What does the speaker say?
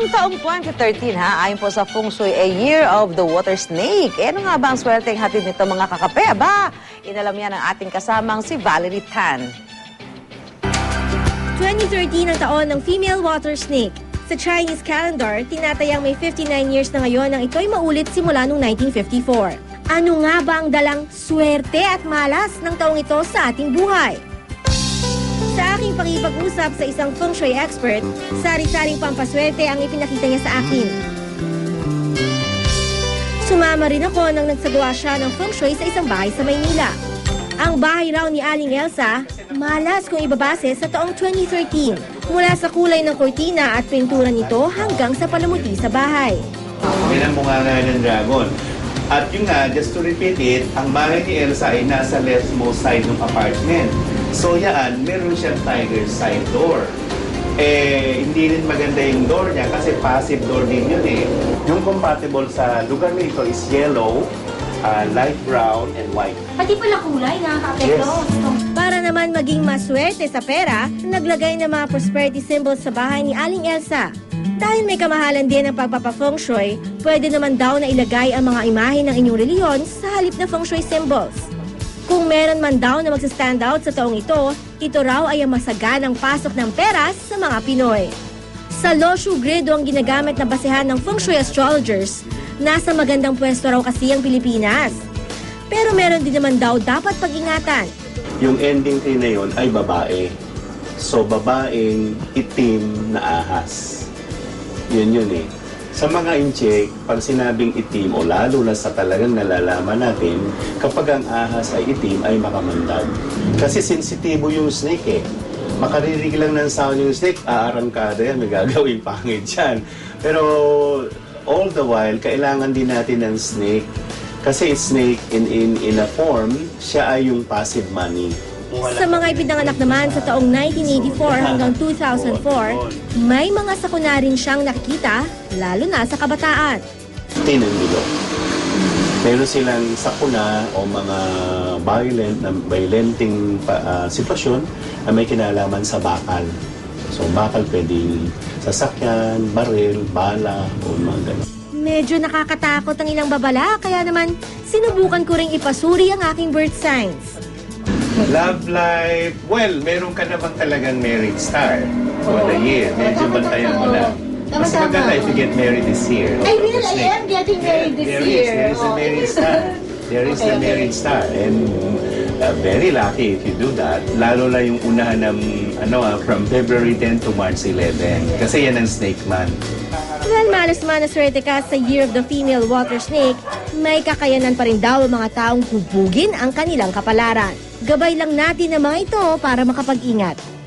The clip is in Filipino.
Ang taong 2013 ha, ayon po sa Feng Shui, a year of the water snake. Eh, ano nga ba ang swerte hatid nito mga kakape? Aba, inalam yan ng ating kasamang si Valerie Tan. 2013 ang taon ng female water snake. Sa Chinese calendar, tinatayang may 59 years na ngayon nang ito'y maulit simula noong 1954. Ano nga ba ang dalang swerte at malas ng taong ito sa ating buhay? Sa aking pakipag-usap sa isang feng shui expert, sari-saring pampaswerte ang ipinakita niya sa akin. Sumama rin ako nang nagsagawa siya ng feng shui sa isang bahay sa Maynila. Ang bahay raw ni Aling Elsa, malas kung ibabase sa taong 2013. Mula sa kulay ng kortina at pintura nito hanggang sa palamuti sa bahay. Yan ang bunganga ng dragon. At yun nga, just to repeat it, ang bahay ni Elsa ay nasa leftmost side ng apartment. So yan, meron siyang tiger side door. Eh, hindi rin maganda yung door niya kasi passive door din yun eh. Yung compatible sa lugar na ito is yellow, ah, light brown, and white. Pati pala kulay, nakaka-apekto. Para naman maging maswerte sa pera, naglagay ng mga prosperity symbols sa bahay ni Aling Elsa. Dahil may kamahalan din ang pagpapa-feng shui, pwede naman daw na ilagay ang mga imahe ng inyong reliyon sa halip na feng shui symbols. Kung meron man daw na magsa-stand out sa taong ito, ito raw ay ang masaganang pasok ng pera sa mga Pinoy. Sa Loshu Grido ang ginagamit na basehan ng feng shui astrologers, nasa magandang pwesto raw kasi ang Pilipinas. Pero meron din naman daw dapat pag-ingatan. Yung ending tree na yun ay babae. So, babaeng itim na ahas. Yun yun eh. Sa mga incheck, pag sinabing itim o lalo na sa talagang nalalaman natin, kapag ang ahas ay itim ay makamandag. Kasi sensitibo yung snake eh. Makarinig lang ng sound yung snake, aarangkada yan, may gagawing pangit yan. Pero all the while, kailangan din natin ng snake. Kasi snake in, in, in a form, siya ay yung passive money. Sa mga ipinanganak naman sa taong 1984 hanggang 2004, may mga sakuna rin siyang nakikita, lalo na sa kabataan. tinanggilo. Meron silang sakuna o mga violent na violenting ah, sitwasyon na may kinalaman sa bakal. So bakal pwedeng sasakyan, baril, bala o mga ganun. Medyo nakakatakot ang ilang babala, kaya naman sinubukan ko ring ipasuri ang aking birth signs. Love life, well, meron ka naman talagang married star for the year. Medyo bantayan mo na. Mas maganda if you get married this year. I will, I am getting married this there year. Is, there is a married star. There is Okay, a okay. married star. And uh, very lucky if you do that. Lalo na yung unahan ng, ano ah, from February 10 to March 11. Kasi yan ang snake man. Dahil malas-malas swerte ka sa Year of the Female Water Snake, may kakayanan pa rin daw ang mga taong hubugin ang kanilang kapalaran. Gabay lang natin ang mga ito para makapag-ingat.